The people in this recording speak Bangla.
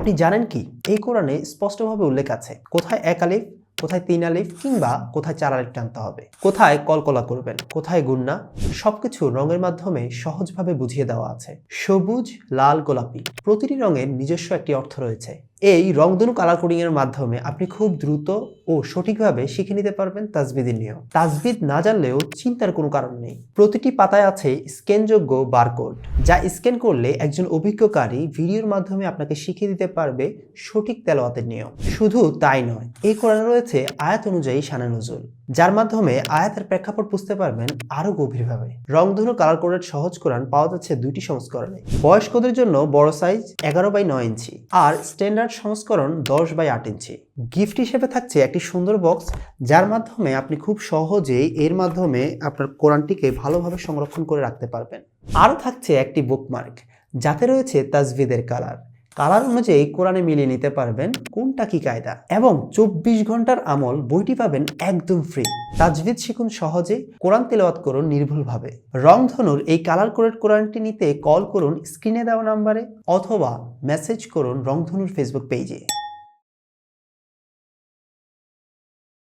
আপনি জানেন কি? এই কোরআনে স্পষ্টভাবে উল্লেখ আছে, কোথায় এক আলিফ, কোথায় তিন আলিফ কিংবা কোথায় চার আলিফ টানতে হবে। কোথায় কলকলা করবেন, কোথায় গুন্না, সবকিছু রঙের মাধ্যমে সহজভাবে বুঝিয়ে দেওয়া আছে। সবুজ, লাল, গোলাপি, প্রতিটি রঙের নিজস্ব একটি অর্থ রয়েছে। এই রংধনু কালার কোডিং এর মাধ্যমে আপনি খুব দ্রুত ও সঠিকভাবে শিখে নিতে পারবেন তাজবিদের নিয়ম। তাজবিদ না জানলেও চিন্তার কোনো কারণ নেই। প্রতিটি পাতায় আছে স্ক্যানযোগ্য বারকোড যা স্ক্যান করলে একজন অভিজ্ঞকারী ভিডিওর মাধ্যমে আপনাকে শিখিয়ে দিতে পারবে সঠিক তেলাওয়াতের নিয়ম। শুধু তাই নয় এই কোরআনে রয়েছে আয়াত অনুযায়ী শানে নজুল, যার মাধ্যমে আয়াতের প্রেক্ষাপট বুঝতে পারবেন আরও গভীরভাবে। রংধনু কালার কোডের সহজ কোরআন পাওয়া যাচ্ছে দুইটি সংস্করণে। বয়স্কদের জন্য বড় সাইজ এগারো বাই নয় ইঞ্চি আর স্ট্যান্ডার্ড সংস্করণ দশ বাই আট ইঞ্চি। গিফট হিসেবে থাকছে একটি সুন্দর বক্স যার মাধ্যমে আপনি খুব সহজেই এর মাধ্যমে আপনার কোরআনটিকে ভালোভাবে সংরক্ষণ করে রাখতে পারবেন। আরও থাকছে একটি বুকমার্ক যাতে রয়েছে তাজভিদের কালার কালার অনুযায়ী কোরআনে মিলিয়ে নিতে পারবেন কোনটা কি কায়দা। এবং চব্বিশ ঘণ্টার আমল বইটি পাবেন একদম ফ্রি তাজভিদ শিখুন সহজে, কোরআন তেলাওয়াত করুন নির্ভুলভাবে। রংধনুর এই কালার কোডেড কোরআনটি নিতে কল করুন স্ক্রিনে দেওয়া নাম্বারে অথবা মেসেজ করুন রংধনুর ফেসবুক পেজে